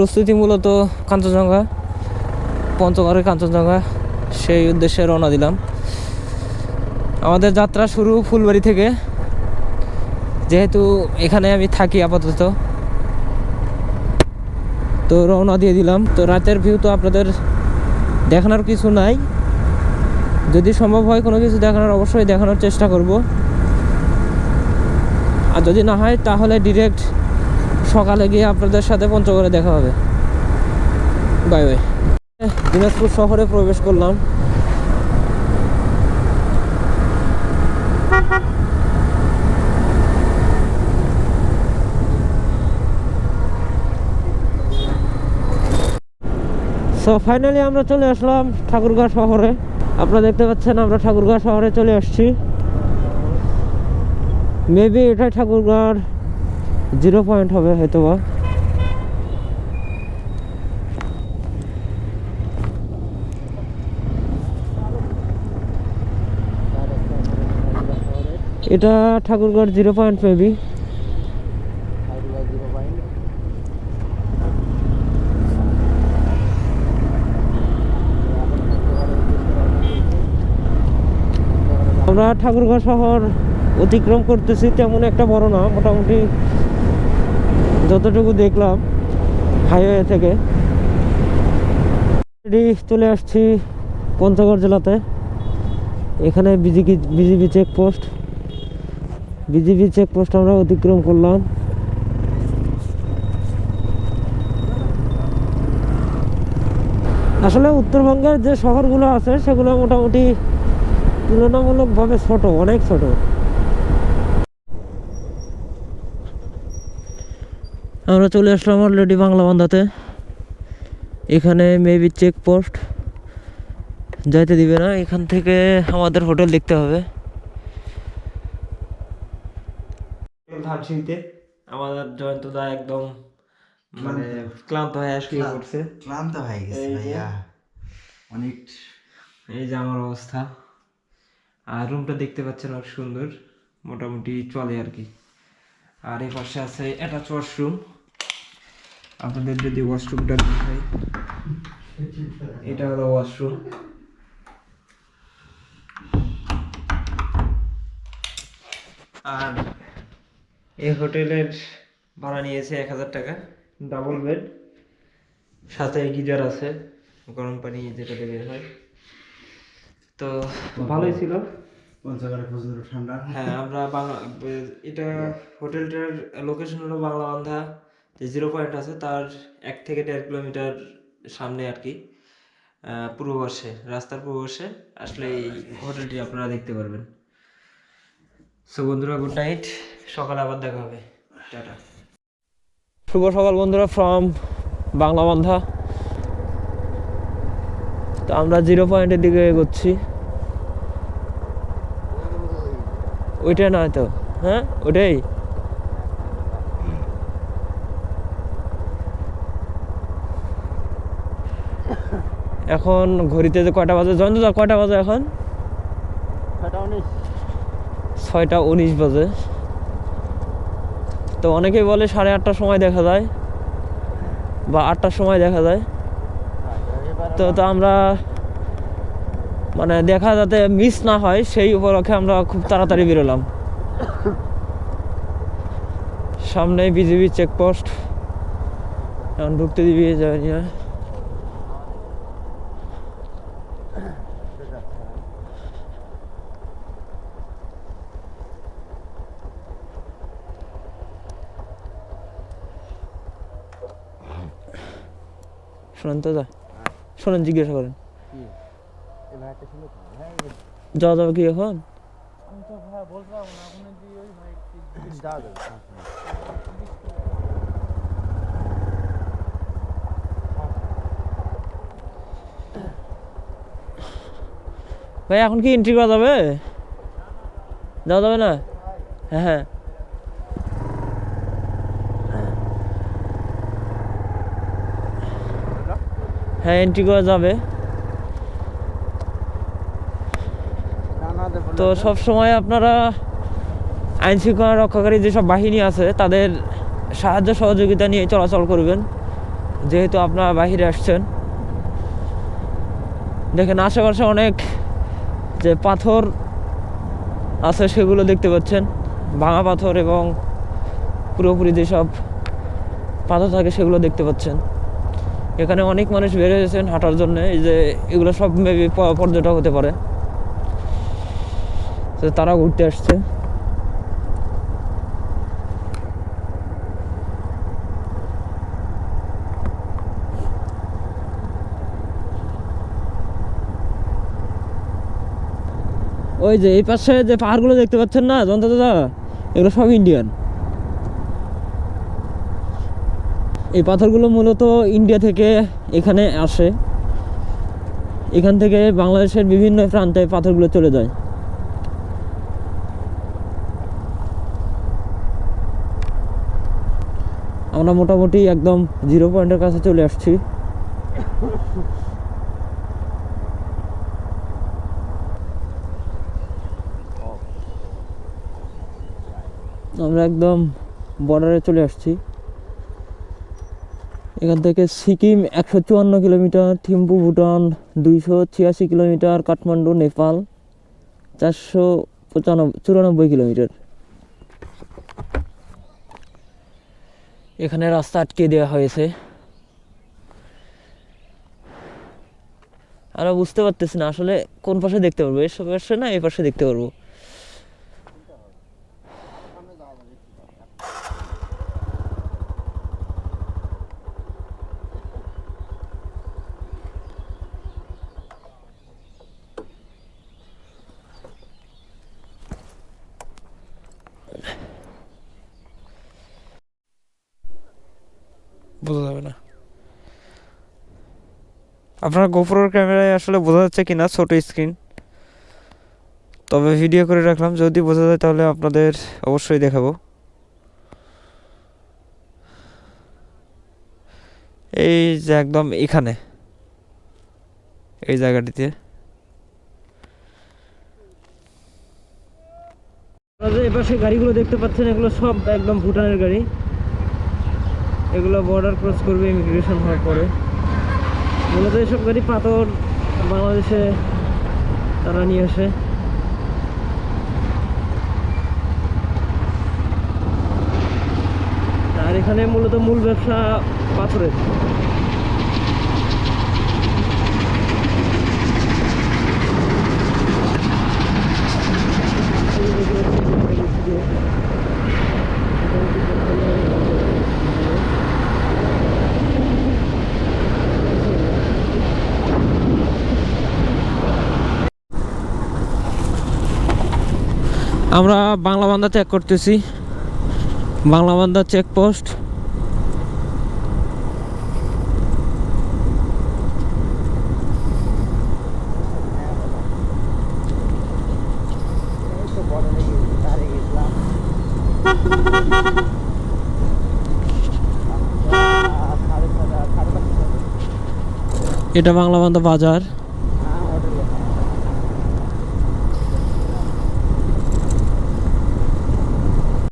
প্রস্তুতি মূলত কাঞ্চনজঙ্ঘা পঞ্চগড়ের কাঞ্চনজঙ্ঘা, সেই উদ্দেশ্যে রওনা দিলাম। আমাদের যাত্রা শুরু ফুলবাড়ি থেকে। যেহেতু এখানে আমি থাকি আপাতত। তো রওনা দিয়ে দিলাম। তো রাতের ভিউ তো আপনাদের দেখানোর কিছু নাই। যদি সম্ভব হয় কোনো কিছু দেখানোর, অবশ্যই দেখানোর চেষ্টা করব। আর যদি না হয়, তাহলে ডিরেক্ট সকালে গিয়ে আপনাদের সাথে পঞ্চগড়ে দেখা হবে। বাই বাই দিনাজপুর শহরে প্রবেশ করলাম। সো ফাইনালি আমরা চলে আসলাম ঠাকুরগাঁ শহরে। আপনারা দেখতে পাচ্ছেন আমরা ঠাকুরগাঁ শহরে চলে আসছি। মেবি এটাই ঠাকুরগাঁর জিরো পয়েন্ট হবে হয়তো বা এটা ঠাকুরগাঁর জিরো পয়েন্ট মেবি আমরা ঠাকুরগাঁও শহর অতিক্রম করতেছি, তেমন একটা বড় না, মোটামুটি যতটুকু দেখলাম হাইওয়ে থেকে চলে আসছি পঞ্চগড় জেলাতে। এখানে BGB BGB checkpost BGB checkpost আমরা অতিক্রম করলাম। আসলে উত্তরবঙ্গের যে শহরগুলো আছে, সেগুলো মোটামুটি তুলনামূলকভাবে ছোট, অনেক ছোট। আমরা চলে আসলাম অলরেডি বাংলা বান্ধাতে এখানে মেবি চেকপোস্ট যাইতে দিবে না এখান থেকে আমাদের হোটেল দেখতে হবে। ধানসিঁড়িতে আমাদের জয়ন্ত দা একদম মানে ক্লান্ত হয়ে শুয়ে পড়ছে ক্লান্ত হয়ে গেছে ভাইয়া। অনেক এই যে আমার অবস্থা। আর রুমটা দেখতে পাচ্ছেন অনেক সুন্দর। মোটামুটি চলে আর কি। আর এই পাশে আছে অ্যাটাচ ওয়াশরুম আপনাদের যদি ওয়াশরুমটা দেখাই। এটা হলো ওয়াশরুম। আর এই হোটেলের ভাড়া নিয়েছে এক হাজার টাকা। Double bed. সাথে গিজার আছে গরম পানি যেটাতে বের হয়। তো ভালোই ছিল। ঠান্ডা। হ্যাঁ আমরা বাংলা এটা হোটেলটার লোকেশন হলো বাংলা বান্ধা যে জিরো পয়েন্ট আছে তার এক থেকে দেড় কিলোমিটার সামনে আর কি আহ, পূর্ব পাশে রাস্তার পূর্ব পাশে আসলে এই হোটেলটি আপনারা দেখতে পারবেন। সো বন্ধুরা গুড নাইট সকালে আবার দেখা হবে। টাটা। শুভ সকাল বন্ধুরা ফ্রম বাংলা বান্ধা। তো আমরা জিরো পয়েন্টের দিকে এগোচ্ছি। ওইটা নয় তো? হ্যাঁ? ওটাই এখন ঘড়িতে যে কয়টা বাজে? জয়ন্ত কয়টা বাজে এখন? ছয়টা উনিশ। বাজে। তো অনেকেই বলে সাড়ে আটটার সময় দেখা যায় বা আটটার সময় দেখা যায়। তো তো আমরা মানে দেখা যাতে মিস না হয় সেই উপলক্ষে আমরা খুব তাড়াতাড়ি বেরোলাম। সামনে বিজিবি চেকপোস্ট এখন ঢুকতে দিবি যায়নি না শোনেন তো দা শোনেন জিজ্ঞাসা করেন। যাওয়া যাবে কি এখন? ভাই এখন কি এন্ট্রি করা যাবে? যাওয়া যাবে না? হ্যাঁ হ্যাঁ। হ্যাঁ এন্ট্রি করা যাবে। তো সব সময় আপনারা আইন শৃঙ্খলা রক্ষাকারী যেসব বাহিনী আছে, তাদের সাহায্য সহযোগিতা নিয়ে চলাচল করবেন, যেহেতু আপনারা বাহিরে আসছেন। দেখেন, আশেপাশে অনেক যে পাথর আছে সেগুলো দেখতে পাচ্ছেন। ভাঙা পাথর এবং পুরোপুরি যেসব পাথর থাকে সেগুলো দেখতে পাচ্ছেন। এখানে অনেক মানুষ বেড়ে গেছেন হাঁটার জন্য। এই যে এগুলো সব মেবি পর্যটক হতে পারে। তারা ঘুরতে আসছে। ওই যে এই পাশে যে পাহাড়গুলো দেখতে পাচ্ছেন না, জনতা দাদা? এগুলো সব ইন্ডিয়ান এই পাথরগুলো মূলত ইন্ডিয়া থেকে এখানে আসে। এখান থেকে বাংলাদেশের বিভিন্ন প্রান্তে পাথরগুলো চলে যায়। আমরা মোটামুটি একদম জিরো পয়েন্টের কাছে চলে আসছি। আমরা একদম বর্ডারে চলে আসছি। এখান থেকে সিকিম একশো চুয়ান্ন কিলোমিটার, থিম্পু, ভুটান দুইশো ছিয়াশি কিলোমিটার, কাঠমান্ডু, নেপাল চারশো পঁচানব্বই, চুরানব্বই কিলোমিটার। এখানে রাস্তা আটকে দেওয়া হয়েছে। আমরা বুঝতে পারতেছি না আসলে কোন পাশে দেখতে পারব, এর পাশে না এই পাশে দেখতে পারব। বোঝা যাবে না। আপনার গোপ্রোর ক্যামেরায় আসলে বোঝা যাচ্ছে কিনা ছোট স্ক্রিন তবে ভিডিও করে রাখলাম, যদি বোঝা যায় তাহলে আপনাদের অবশ্যই দেখাবো। এই যে একদম এখানে, এই জায়গাটিতে। এপাশে গাড়িগুলো দেখতে পাচ্ছেন, এগুলো সব একদম ভুটানের গাড়ি। এগুলো বর্ডার ক্রস করবে ইমিগ্রেশন হওয়ার পরে। মূলত এসব গাড়ি পাথর বাংলাদেশে তারা নিয়ে আসে। আর এখানে মূলত মূল ব্যবসা পাথরের। আমরা বাংলা বান্ধা চেক করতেছি। বাংলা বান্ধা চেকপোস্ট এটা বাংলা বান্ধা বাজার।